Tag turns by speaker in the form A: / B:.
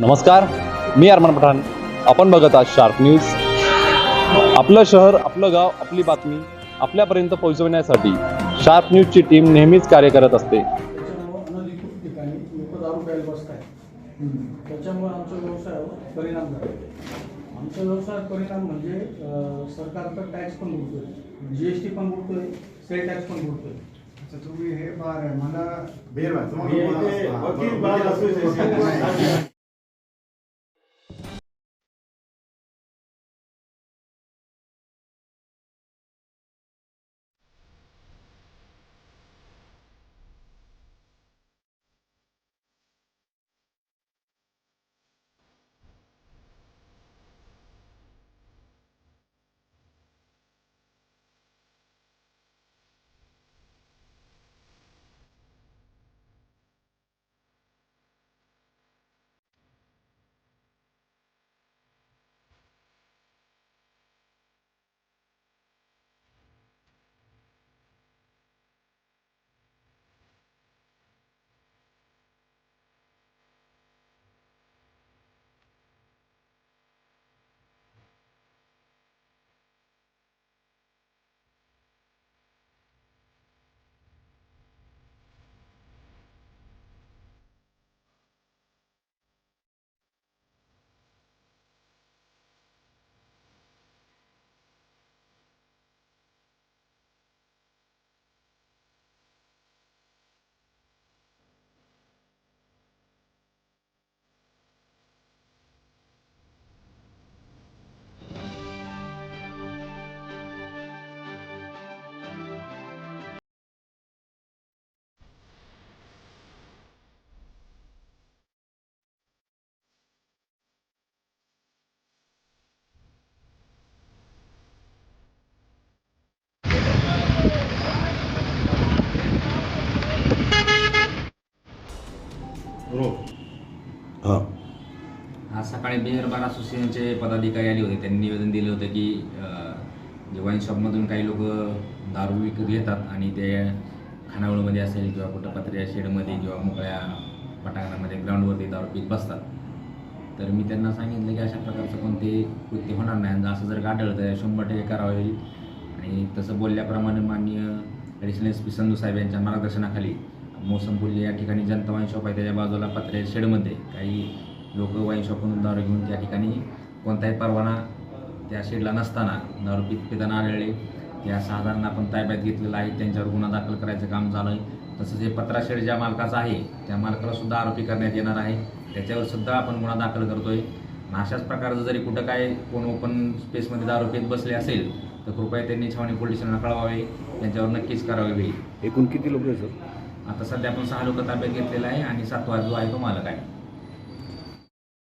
A: नमस्कार मी अरमान पठाण. आपण बघत आहात शार्प न्यूज आपलं शहर आपलं गाव आपली बातमी आपल्यापर्यंत पोहोचवण्यासाठी शार्प न्यूजची टीम नेहमीच कार्य करत असते.
B: त्याच्यामुळं आमच्या व्यवसायावर परिणाम झाला. आमच्या व्यवसायात परिणाम म्हणजे सरकारचा टॅक्स पण बुडतोय जी एस टी पण बुडतोय सेल टॅक्स पण बुडतोय
C: अच्छा तुम्ही हे फार आहे. मला बेर
D: आज सकाळी बिअर बार असोसिएशनचे पदाधिकारी आले होते. त्यांनी निवेदन दिलं होतं की जे वाईन शॉपमधून काही लोक दारू विकत घेतात आणि ते खानावळमध्ये असेल किंवा कुठं पत्र्या शेडमध्ये किंवा मोकळ्या पटांगणामध्ये ग्राउंडवरती दारू पीत बसतात. तर मी त्यांना सांगितलं की अशा प्रकारचं कोणते कृत्य होणार नाही. आणि असं जर आढळलं तर शंभर टक्के करावं होईल. आणि तसं बोलल्याप्रमाणे माननीय ॲडिशनल एस पी संधू साहेब यांच्या मार्गदर्शनाखाली मोसंपुल्ली या ठिकाणी जनता वाईन शॉप आहे त्याच्या बाजूला पत्र्या शेडमध्ये. काही लोक वाईन शॉपमधून दारू घेऊन त्या ठिकाणी कोणताही परवाना त्या शेडला नसताना दारू पित पिताना आढळले त्या साधारण आपण ताब्यात घेतलेलं आहे त्यांच्यावर गुन्हा दाखल करायचं काम झालं आहे. तसंच हे पत्रा शेड ज्या मालकाचा आहे त्या मालकाला सुद्धा आरोपी करण्यात येणार आहे. त्याच्यावर सुद्धा आपण गुन्हा दाखल करतोय. अशाच प्रकारचं जरी कुठं काय कोण ओपन स्पेसमध्ये दारू पित बसले असेल तर कृपया त्यांनी छावणी पोलीस स्टेशनला कळवावे. त्यांच्यावर नक्कीच करावे होईल.
E: एकूण किती लोक आहे सर?
D: आता सध्या आपण सहा लोक ताब्यात घेतलेला आहे आणि सातवा जो आहे तो मालक आहे.